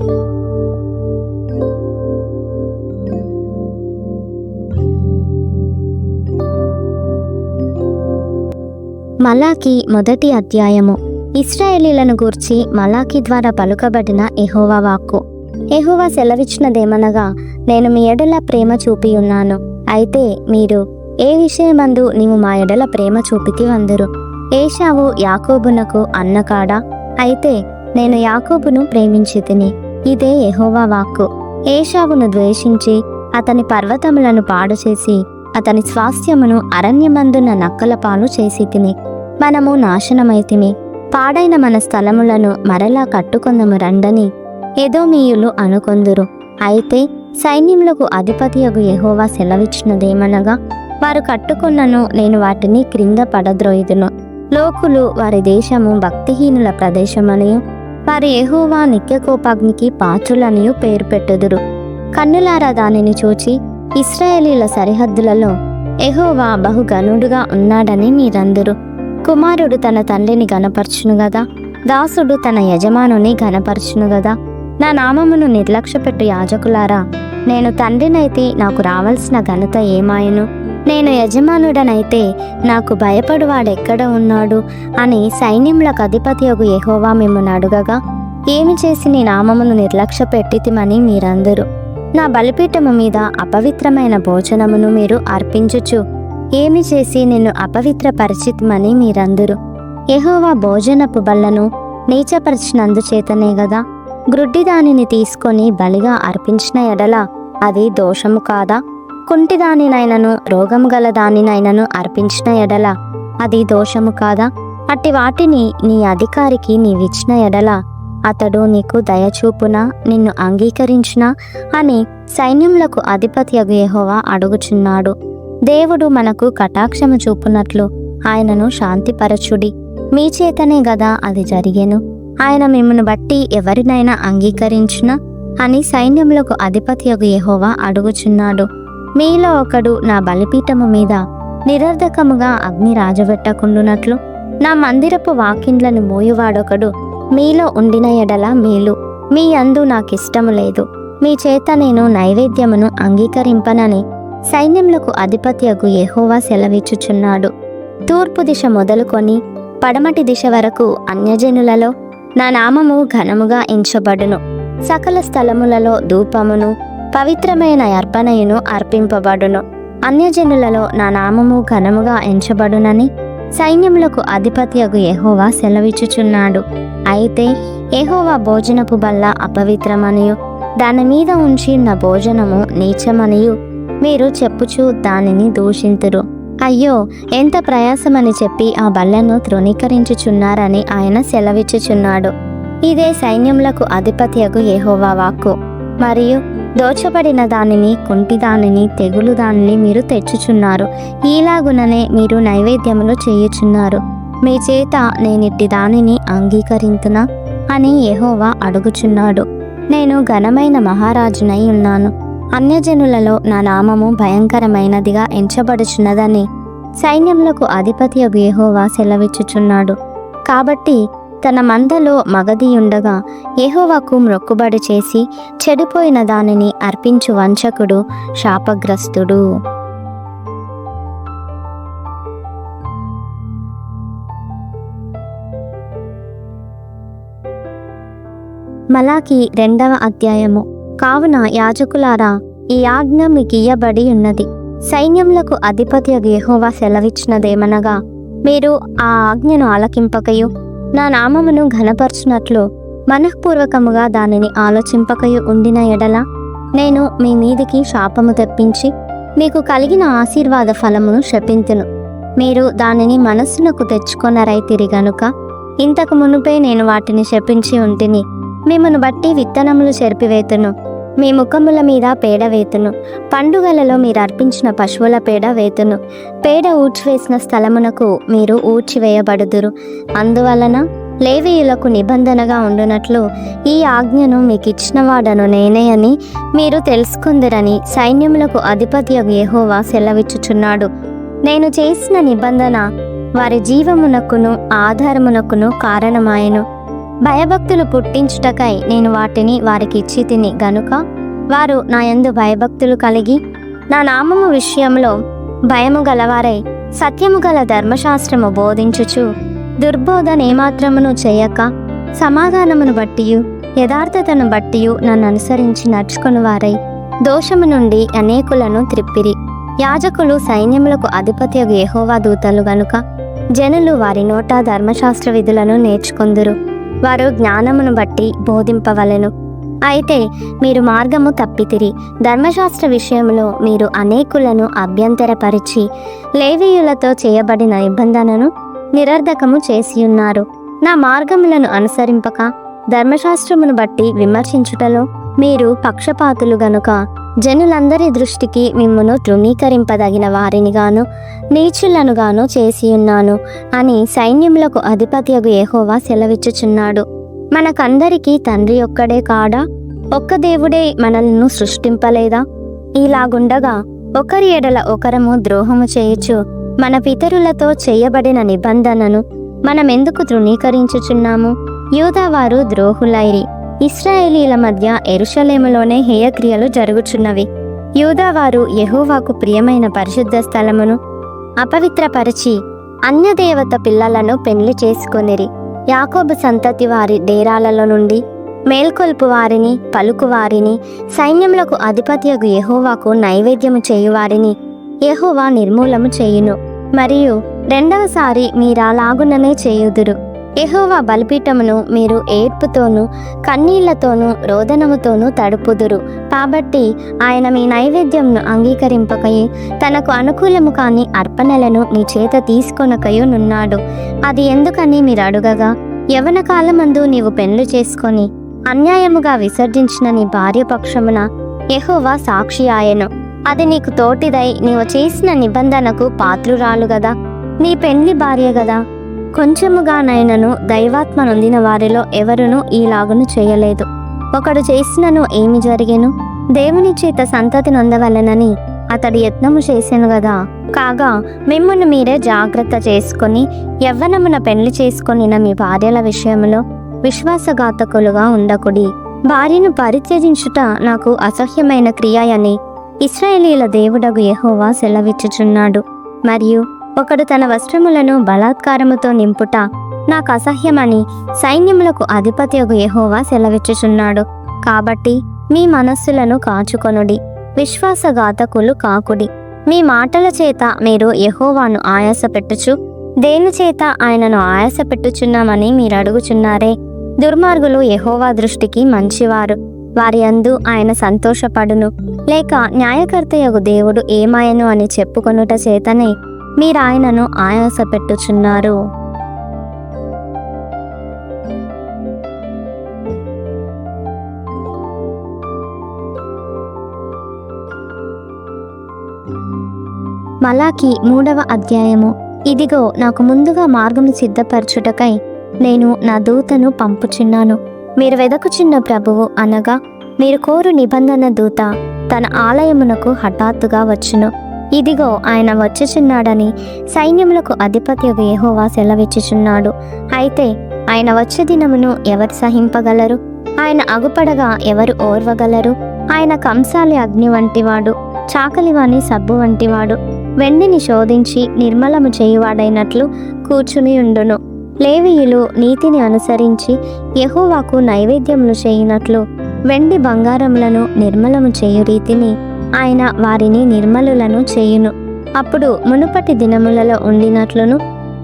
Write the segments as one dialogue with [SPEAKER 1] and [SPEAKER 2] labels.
[SPEAKER 1] మలాకి మొదటి అధ్యాయము. ఇస్రాయేలీలను గూర్చి మలాకి ద్వారా పలుకబడిన ఎహోవా వాక్కు. ఎహోవా సెలవిచ్చినదేమనగా నేను మీ ఎడల ప్రేమ చూపి ఉన్నాను అయితే మీరు ఏ విషయమందు నీవు మా ఎడల ప్రేమ చూపితి వందరు? ఏషావు యాకోబునకు అన్నకాడా? అయితే నేను యాకోబును ప్రేమించి తిని ఇదే ఎహోవా వాక్కు. ఏషావును ద్వేషించి అతని పర్వతములను పాడు చేసి అతని స్వాస్థ్యమును అరణ్యమందున నక్కల పాలు చేసి తిని మనము నాశనమైతిమి. పాడైన మన స్థలములను మరలా కట్టుకొందము రండని ఎదోమీయులు అనుకొందురు. అయితే సైన్యములకు అధిపతియగు యహోవా సెలవిచ్చినదేమనగా వారు కట్టుకున్నను నేను వాటిని క్రింద పడద్రోయుదును. లోకులు వారి దేశము భక్తిహీనుల ప్రదేశమనియు. వారి ఎహోవా నిత్యకోపాగ్నికి పాత్రులనియు పేరు పెట్టుదురు. కన్నులారా దానిని చూచి ఇస్రాయేలీల సరిహద్దులలో ఎహోవా బహుగనుడుగా ఉన్నాడని మీరందరూ. కుమారుడు తన తండ్రిని గనపరచును గదా దాసుడు తన యజమానుని గనపరచును గదా. నా నామమును నిర్లక్ష్యపెట్టు యాజకులారా నేను తండ్రినైతే నాకు రావాల్సిన ఘనత ఏమాయను? నేను యజమానుడనైతే నాకు భయపడువాడెక్కడ ఉన్నాడు అని సైన్యములకు అధిపతి యొక్క ఎహోవా మిమ్మల్ని అడుగగా ఏమి చేసి నీ నామమును నిర్లక్ష్య పెట్టితిమని మీరందరూ? నా బలిపీఠము మీద అపవిత్రమైన భోజనమును మీరు అర్పించుచు ఏమి చేసి నిన్ను అపవిత్రపరిచితమని మీరందరూ? ఎహోవా భోజనపు బల్లను నీచపరిచినందుచేతనే గదా? గ్రుడ్డి దానిని తీసుకొని బలిగా అర్పించిన ఎడల అది దోషము కాదా? కుంటి దానినైనను రోగం గల దానినైనను అర్పించిన ఎడల అది దోషము కాదా? అట్టి వాటిని నీ అధికారికి నీవిచ్చిన ఎడల అతడు నీకు దయచూపున నిన్ను అంగీకరించిన అని సైన్యములకు అధిపత్యగు యహోవా అడుగుచున్నాడు. దేవుడు మనకు కటాక్షము చూపునట్లు ఆయనను శాంతిపరచుడి. మీ చేతనే గదా అది జరిగెను. ఆయన మిమ్మను బట్టి ఎవరినైనా అంగీకరించునా అని సైన్యములకు అధిపత్యగు యెహోవా అడుగుచున్నాడు. మీలో ఒకడు నా బలిపీఠము మీద నిరర్ధకముగా అగ్ని రాజబెట్టకుండునట్లు నా మందిరపు వాకిండ్లను మోయువాడొకడు మీలో ఉండిన ఎడల మేలు. మీ అందు నాకిష్టము లేదు. మీ చేత నేను నైవేద్యమును అంగీకరింపనని సైన్యములకు అధిపత్యకు యెహోవా సెలవిచ్చుచున్నాడు. తూర్పు దిశ మొదలుకొని పడమటి దిశ వరకు అన్యజనులలో నా నామము ఘనముగా ఎంచబడును. సకల స్థలములలో ధూపమును పవిత్రమైన అర్పణయును అర్పింపబడును. అన్యజనులలో నా నామము ఘనముగా ఎంచబడునని సైన్యములకు అధిపత్యగు ఎహోవా సెలవిచ్చుచున్నాడు. అయితే ఎహోవా భోజనపు బల్ల అపవిత్రమనియు దాని మీద ఉంచి నా భోజనము నీచమనియు మీరు చెప్పుచు దానిని దూషింతురు. అయ్యో ఎంత ప్రయాసమని చెప్పి ఆ బల్లను తృణీకరించుచున్నారని ఆయన సెలవిచ్చుచున్నాడు. ఇదే సైన్యములకు అధిపత్యగు ఎహోవా వాక్కు. మరియు దోచబడిన దానిని కుంటి దానిని తెగులు దానిని మీరు తెచ్చుచున్నారు. ఈలాగుననే మీరు నైవేద్యములు చేయుచున్నారు. మీ చేత నేనిట్టి దానిని అంగీకరింతునా? అని యహోవా అడుగుచున్నాడు. నేను ఘనమైన మహారాజునై ఉన్నాను. అన్యజనులలో నా నామము భయంకరమైనదిగా ఎంచబడుచున్నదని సైన్యములకు అధిపతి యహోవా సెలవిచ్చుచున్నాడు. కాబట్టి తన మందలో మగదియుండగా ఏహోవాకు మ్రొక్కుబడి చేసి చెడిపోయిన దానిని అర్పించు వంచకుడు శాపగ్రస్తుడు. మలాకి రెండవ అధ్యాయము. కావున యాజకులారా ఈ ఆజ్ఞ మీకు ఇయ్యబడి ఉన్నది. సైన్యములకు అధిపతి గేహోవా సెలవిచ్చినదేమనగా మీరు ఆ ఆజ్ఞను ఆలకింపకయు నా నామమును ఘనపరచునట్లు మనఃపూర్వకముగా దానిని ఆలోచింపకయు ఉండిన ఎడల నేను మీ మీదికి శాపము తెప్పించి మీకు కలిగిన ఆశీర్వాద ఫలమును శపింతును. మీరు దానిని మనస్సునకు తెచ్చుకొనరైతిరి గనుక ఇంతకు మునుపే నేను వాటిని శపించి ఉంటిని మిమ్మను బట్టి విత్తనములు చెరిపివేతును. మీ ముఖముల మీద పేడ వేతును. పండుగలలో మీరు అర్పించిన పశువుల పేడ వేతును. పేడ ఊడ్చివేసిన స్థలమునకు మీరు ఊడ్చివేయబడుదురు. అందువలన లేవీయులకు నిబంధనగా ఉండునట్లు ఈ ఆజ్ఞను మీకు ఇచ్చినవాడను నేనే అని మీరు తెలుసుకుందరని సైన్యములకు అధిపతి యహోవా సెలవిచ్చుచున్నాడు. నేను చేసిన నిబంధన వారి జీవమునకును ఆధారమునకును కారణమాయను. భయభక్తులు పుట్టించుటకై నేను వాటిని వారికి ఇచ్చి తిని గనుక వారు నా యందు భయభక్తులు కలిగి నా నామము విషయంలో భయము గలవారై సత్యము గల ధర్మశాస్త్రము బోధించుచు దుర్బోధనేమాత్రమును చేయక సమాధానమును బట్టియు యథార్థతను బట్టియు నన్ను అనుసరించి నడుచుకుని వారై దోషము నుండి అనేకులను త్రిప్పిరి. యాజకులు సైన్యములకు అధిపతి యహోవా దూతలు గనుక జనులు వారి నోట ధర్మశాస్త్ర విధులను నేర్చుకొందురు. వారు జ్ఞానమును బట్టి బోధింపవలెను. అయితే మీరు మార్గము తప్పితిరి. ధర్మశాస్త్ర విషయంలో మీరు అనేకులను అభ్యంతరపరిచి లేవీయులతో చేయబడిన నిబంధనను నిరర్ధకము చేసియున్నారు. నా మార్గములను అనుసరింపక ధర్మశాస్త్రమును బట్టి విమర్శించుటలో మీరు పక్షపాతులు గనుక జనులందరి దృష్టికి మిమ్మును తృణీకరింపదగిన వారినిగాను నీచులనుగాను చేసియున్నాను అని సైన్యములకు అధిపత్యగు ఏహోవా సెలవిచ్చుచున్నాడు. మనకందరికీ తండ్రి ఒక్కడే కాడా? ఒక్క దేవుడే మనల్ని సృష్టింపలేదా? ఇలాగుండగా ఒకరి ఎడల ఒకరము ద్రోహము చేయొచ్చు మన పితరులతో చేయబడిన నిబంధనను మనమెందుకు తృణీకరించుచున్నాము? యూదావారు ద్రోహులైరి. ఇస్రాయేలీల మధ్య ఎరుషలేములోనే హేయక్రియలు జరుగుచున్నవి. యూదావారు యహోవాకు ప్రియమైన పరిశుద్ధ స్థలమును అపవిత్రపరిచి అన్యదేవత పిల్లలను పెళ్ళి చేసుకొనిరి. యాకోబు సంతతి వారి డేరాలలో నుండి మేల్కొల్పు వారిని పలుకువారిని సైన్యములకు అధిపత్యగు యహోవాకు నైవేద్యము చేయువారిని యహోవా నిర్మూలము చేయును. మరియు రెండవసారి మీరలాగుననే చేయుదురు. ఎహోవా బలిపీఠమును మీరు ఏడ్పుతోనూ కన్నీళ్ళతోనూ రోదనముతోనూ తడుపుదురు. కాబట్టి ఆయన మీ నైవేద్యంను అంగీకరింపకై తనకు అనుకూలము కాని అర్పణలను మీ చేత తీసుకొనకయునున్నాడు అది ఎందుకని మీరు అడుగగా? యవన కాలమందు నీవు పెండ్లు చేసుకొని అన్యాయముగా విసర్జించిన నీ భార్య పక్షమున యెహోవా సాక్షి ఆయను. అది నీకు తోటిదై నీవు చేసిన నిబంధనకు పాత్రురాలు గదా? నీ పెండ్లి భార్య గదా? కొంచెముగానైనను దైవాత్మ నొందిన వారిలో ఎవరునూ ఈలాగును చేయలేదు. ఒకడు చేసినను ఏమి జరిగేను? దేవుని చేత సంతతి నొందవలెనని అతడు యత్నము చేశాను గదా. కాగా మిమ్మల్ని మీరే జాగ్రత్త చేసుకొని యవ్వనమున పెళ్ళి చేసుకొనిన మీ భార్యల విషయంలో విశ్వాసఘాతకులుగా ఉండకుడి. భార్యను పరిత్యజించుట నాకు అసహ్యమైన క్రియ అని ఇస్రాయేలీల దేవుడగు యెహోవా సెలవిచ్చుచున్నాడు. మరియు ఒకడు తన వస్త్రములను బలాత్కారముతో నింపుట నాకు అసహ్యమని సైన్యములకు అధిపత్యగు యహోవా సెలవిచ్చుచున్నాడు. కాబట్టి మీ మనస్సులను కాచుకొనుడి విశ్వాసఘాతకులు కాకుడి. మీ మాటల చేత మీరు యహోవాను ఆయాసపెట్టుచు దేని చేత ఆయనను ఆయాసపెట్టుచున్నామని మీరు అడుగుచున్నారే? దుర్మార్గులు యహోవా దృష్టికి మంచివారు. వారి అందు ఆయన సంతోషపడును. లేక న్యాయకర్తయగు దేవుడు ఏమాయను అని చెప్పుకొనుట చేతనే మీరు ఆయనను ఆయాసపెట్టుచున్నారు. మలాకి మూడవ అధ్యాయము. ఇదిగో నాకు ముందుగా మార్గము సిద్ధపరచుటకై నేను నా దూతను పంపుచున్నాను. మీరు వెదకుచున్న ప్రభువు అనగా మీరు కోరు నిబంధన దూత తన ఆలయమునకు హఠాత్తుగా వచ్చును. ఇదిగో ఆయన వచ్చుచున్నాడని సైన్యములకు అధిపతి వేహోవా సెలవిచ్చుచున్నాడు. అయితే ఆయన వచ్చే దినమును ఎవరు సహింపగలరు? ఆయన అగుపడగా ఎవరు ఓర్వగలరు? ఆయన కంసాలి అగ్ని వంటివాడు చాకలివాని సబ్బు వంటివాడు వెండిని శోధించి నిర్మలము చేయువాడైనట్లు కూర్చుని ఉండును. లేవీయులు నీతిని అనుసరించి యహోవాకు నైవేద్యములు చేయునట్లు వెండి బంగారములను నిర్మలము చేయు రీతిని ఆయన వారిని నిర్మలులను చేయును. అప్పుడు మునుపటి దినములలో ఉండినట్లును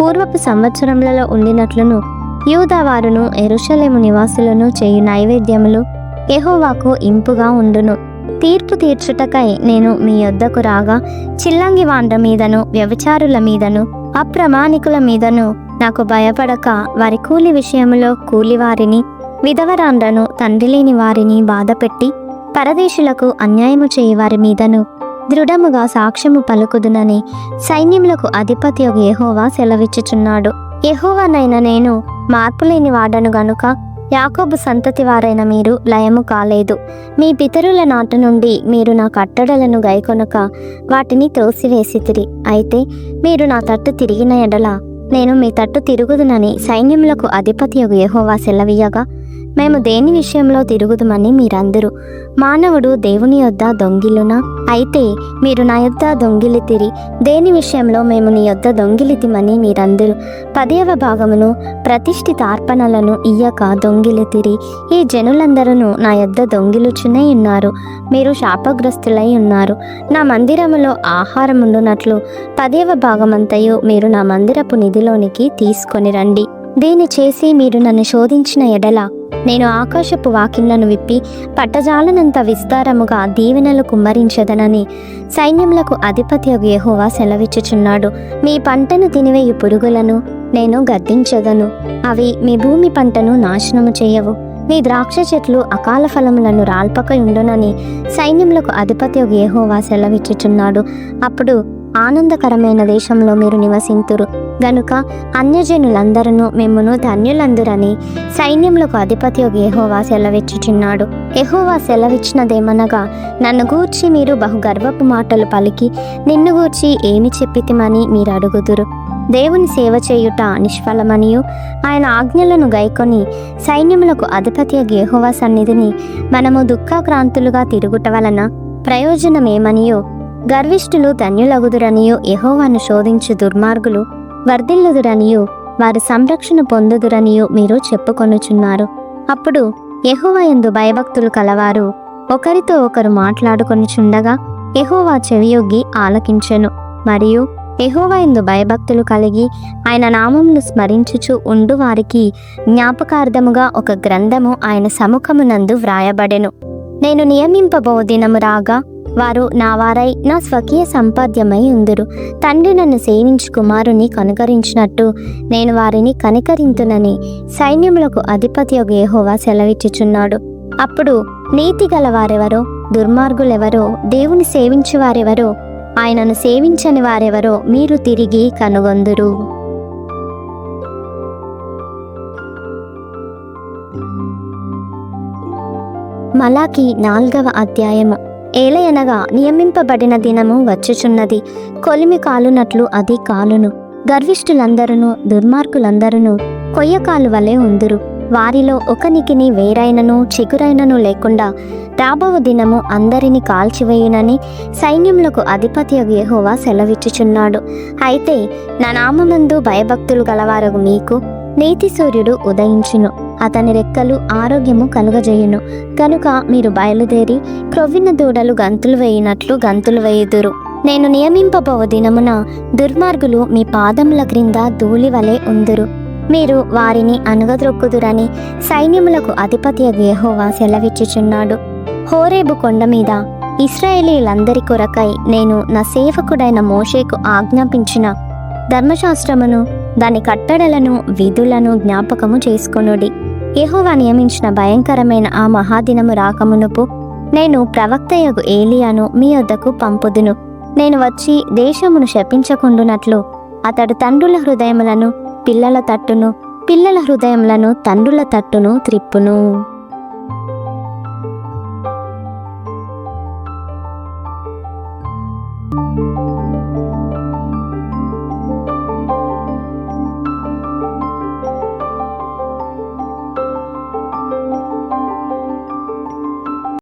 [SPEAKER 1] పూర్వపు సంవత్సరములలో ఉండినట్లును యూదవారును ఎరుషలేము నివాసులను చేయు నైవేద్యములు ఎహోవాకు ఇంపుగా ఉండును. తీర్పు తీర్చుటకై నేను మీ యొద్దకు రాగా చిల్లంగి వాండ్ర మీదను వ్యభిచారుల మీదను అప్రమాణికుల మీదను నాకు భయపడక వారి కూలి విషయంలో కూలివారిని విధవరాండ్రను తండ్రి లేని వారిని బాధపెట్టి పరదేశులకు అన్యాయము చేయవారి మీదను దృఢముగా సాక్ష్యము పలుకుదునని సైన్యములకు అధిపతి ఒక యెహోవా సెలవిచ్చుచున్నాడు. యహోవానైన నేను మార్పులేని వాడను గనుక యాకోబు సంతతి వారైన మీరు లయము కాలేదు. మీ పితరుల నాట నుండి మీరు నా కట్టడలను గైకొనక వాటిని త్రోసివేసితిరి. అయితే మీరు నా తట్టు తిరిగిన ఎడల నేను మీ తట్టు తిరుగుదునని సైన్యములకు అధిపతి యహోవా సెలవీయగా మేము దేని విషయంలో తిరుగుదమని మీరందరూ. మానవుడు దేవుని యొద్ద దొంగిలునా? అయితే మీరు నా యొద్ద దొంగిలితిరి దేని విషయంలో మేము నీ యొద్ద దొంగిలితిమని మీరందరూ. పదేవ భాగమును ప్రతిష్ఠిత అర్పణలను ఇయ్యక దొంగిలితిరి ఈ జనులందరూ నా యొద్ద దొంగిలుచునే ఉన్నారు. మీరు శాపగ్రస్తులై ఉన్నారు. నా మందిరములో ఆహారం ఉండునట్లు. పదేవ భాగమంతయు మీరు నా మందిరపు నిధిలోనికి తీసుకొని రండి. దీన్ని చేసి మీరు నన్ను శోధించిన ఎడల నేను ఆకాశపు వాకిళ్ళను విప్పి పట్టజాలనంత విస్తారముగా దీవెనలు కుమ్మరించదనని సైన్యములకు అధిపతి యహోవా సెలవిచ్చుచున్నాడు. మీ పంటను తినివేయు పురుగులను నేను గద్దించదను. అవి మీ భూమి పంటను నాశనము చేయవు. మీ ద్రాక్ష చెట్లు అకాల ఫలములను రాల్పక ఉండునని సైన్యములకు అధిపతి యహోవా సెలవిచ్చుచున్నాడు. అప్పుడు ఆనందకరమైన దేశంలో మీరు నివసింతురు. గనుక అన్యజనులందరూ మిమ్మును ధన్యులందురని సైన్యములకు అధిపతి ఎహోవా సెలవిచ్చుచున్నాడు. ఎహోవా సెలవిచ్చినదేమనగా నన్ను గూర్చి మీరు బహుగర్వపు మాటలు పలికి నిన్ను గూర్చి ఏమి చెప్పితిమని మీరు అడుగుదురు. దేవుని సేవ చేయుట నిష్ఫలమనియు. ఆయన ఆజ్ఞలను గైకొని సైన్యములకు అధిపతి గేహోవా సన్నిధిని మనము దుఃఖాక్రాంతులుగా తిరుగుట వలన ప్రయోజనమేమనియో? గర్విష్ఠులు ధన్యులగుదురనియో ఎహోవాను శోధించు దుర్మార్గులు వర్ధిల్లుదురనియో వారి సంరక్షణ పొందుదురనియో మీరు చెప్పుకొనుచున్నారు. అప్పుడు యహోవయందు భయభక్తులు కలవారు. ఒకరితో ఒకరు మాట్లాడుకొనిచుండగా ఎహోవా చెవియొగ్గి ఆలకించెను. మరియు యెహోవా భయభక్తులు కలిగి ఆయన నామమును స్మరించుచు ఉండు వారికి జ్ఞాపకార్థముగా ఒక గ్రంథము ఆయన సముఖమునందు వ్రాయబడెను. నేను నియమింపబో దినము రాగా వారు నా వారై నా స్వకీయ సంపాద్యమై ఉందురు. తండ్రి నన్ను సేవించు కుమారుని కనుకరించినట్టు నేను వారిని కనికరింతునని సైన్యములకు అధిపతి ఒక ఏహోవా సెలవిచ్చుచున్నాడు. అప్పుడు నీతి గల వారెవరో దుర్మార్గులెవరో దేవుని సేవించు వారెవరో ఆయనను సేవించని వారెవరో మీరు తిరిగి కనుగొందురు. మలాకి నాల్గవ అధ్యాయము. ఏలయనగా నియమింపబడిన దినము వచ్చుచున్నది. కొలిమి కాలునట్లు అది కాలును. గర్విష్ఠులందరూ దుర్మార్గులందరూ కొయ్యకాలు వలె ఉందురు. వారిలో ఒకనికిని వేరైనను చిగురైనను లేకుండా రాబోవ దినము అందరిని కాల్చివేయునని సైన్యములకు అధిపతి యహోవా సెలవిచ్చుచున్నాడు. అయితే నా నామందు భయభక్తులు గలవారగు మీకు నీతి సూర్యుడు ఉదయించును. అతని రెక్కలు ఆరోగ్యము కలుగజేయును. కనుక మీరు బయలుదేరి క్రొవ్విన దూడలు గంతులు వేయినట్లు గంతులు వేయుదురు. నేను నియమింపబో దినమున దుర్మార్గులు మీ పాదముల క్రింద ధూళి వలె ఉందురు. మీరు వారిని అణగద్రొక్కుదురని సైన్యములకు అధిపతి యెహోవా సెలవిచ్చుచున్నాడు. హోరేబు కొండ మీద ఇస్రాయేలీలందరి కొరకై నేను నా సేవకుడైన మోషేకు ఆజ్ఞాపించిన ధర్మశాస్త్రమును దాని కట్టడలను విధులను జ్ఞాపకము చేసుకొనుడి. యహోవా నియమించిన భయంకరమైన ఆ మహాదినము రాకమునుపు నేను ప్రవక్తయగు ఏలియాను మీ వద్దకు పంపుదును. నేను వచ్చి దేశమును శపించకుండునట్లు అతడు తండ్రుల హృదయములను పిల్లల తట్టును పిల్లల హృదయములను తండ్రుల తట్టును త్రిప్పును.